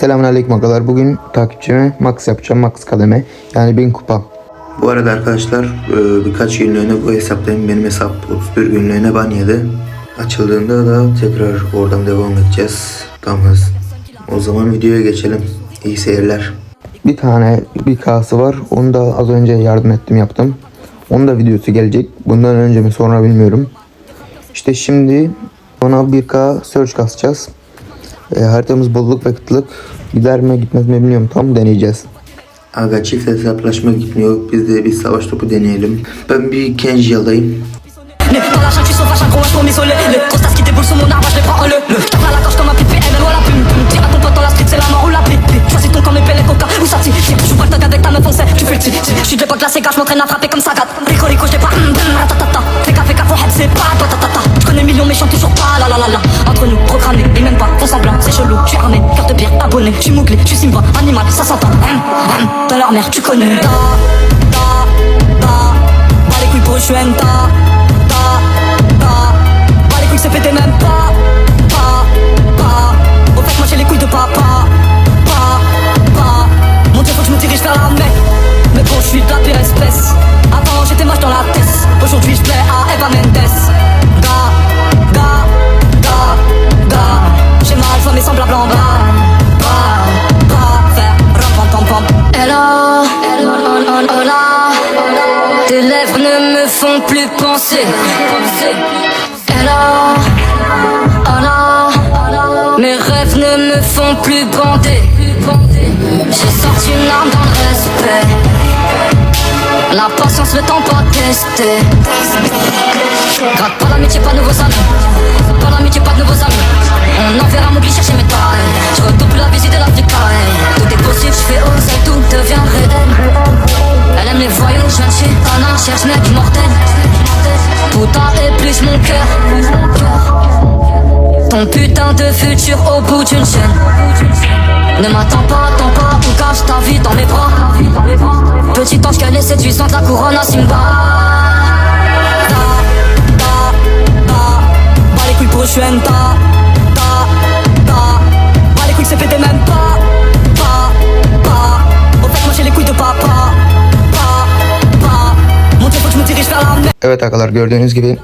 Selamünaleyküm arkadaşlar. Bugün takipçime max yapacağım. Max kademe. Yani 1000 kupa. Bu arada arkadaşlar e, birkaç günlüğüne bu hesaptayım. Benim hesap 31 günlüğüne ban yedi. Açıldığında da tekrar oradan devam edeceğiz. Tamam. O zaman videoya geçelim. İyi seyirler. Bir tane bir kası var. Onu da az önce yardım ettim yaptım. Onun da videosu gelecek. Bundan önce mi sonra bilmiyorum. İşte şimdi ona 1K search kasacağız. E, haritamız bolluk ve kıtlık. Gider mi gitmez mi bilmiyorum. Tam deneyeceğiz. Aga çift hesaplaşma gitmiyor. Biz de bir savaş topu deneyelim. Ben bir Kenji alayım. Je connais millions, mais chante toujours pas, la la la la. Entre nous, programmé, et même pas, font semblant, suis mouglé, je suis Simba, animal, ça s'entend. Dans leur mère, tu connais. Ta, ta, ta. Bas les couilles pour un ta, ta, ta. Bas les couilles, c'est pété même pas, pas, pas. Au fait, moi j'ai les couilles de papa, pas, pas. Mon dieu, faut que je me dirige vers la mer. Mais bon, je suis de la pire espèce. Avant, j'étais moche dans la tête. Aujourd'hui, je plais à Eva Mendes. Tes lèvres ne me font plus penser. Mes rêves ne me font plus bander. J'ai sorti une arme dans le respect. La patience, le temps pas testé. Gratte pas l'amitié, pas de nouveaux cherche mec mortel. Putain, épluche mon cœur. Ton putain de futur au bout d'une chaîne. Ne m'attends pas, attends pas, ou cache ta vie dans mes bras. Petit ange qu'elle est séduisante, la couronne à Simba. Da, da, da. Bas les couilles pour je Evet arkadaşlar gördüğünüz gibi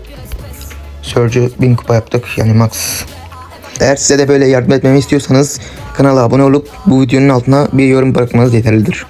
Surge'ü 1000 kupa yaptık yani max. Eğer size de böyle yardım etmemi istiyorsanız kanala abone olup bu videonun altına bir yorum bırakmanız yeterlidir.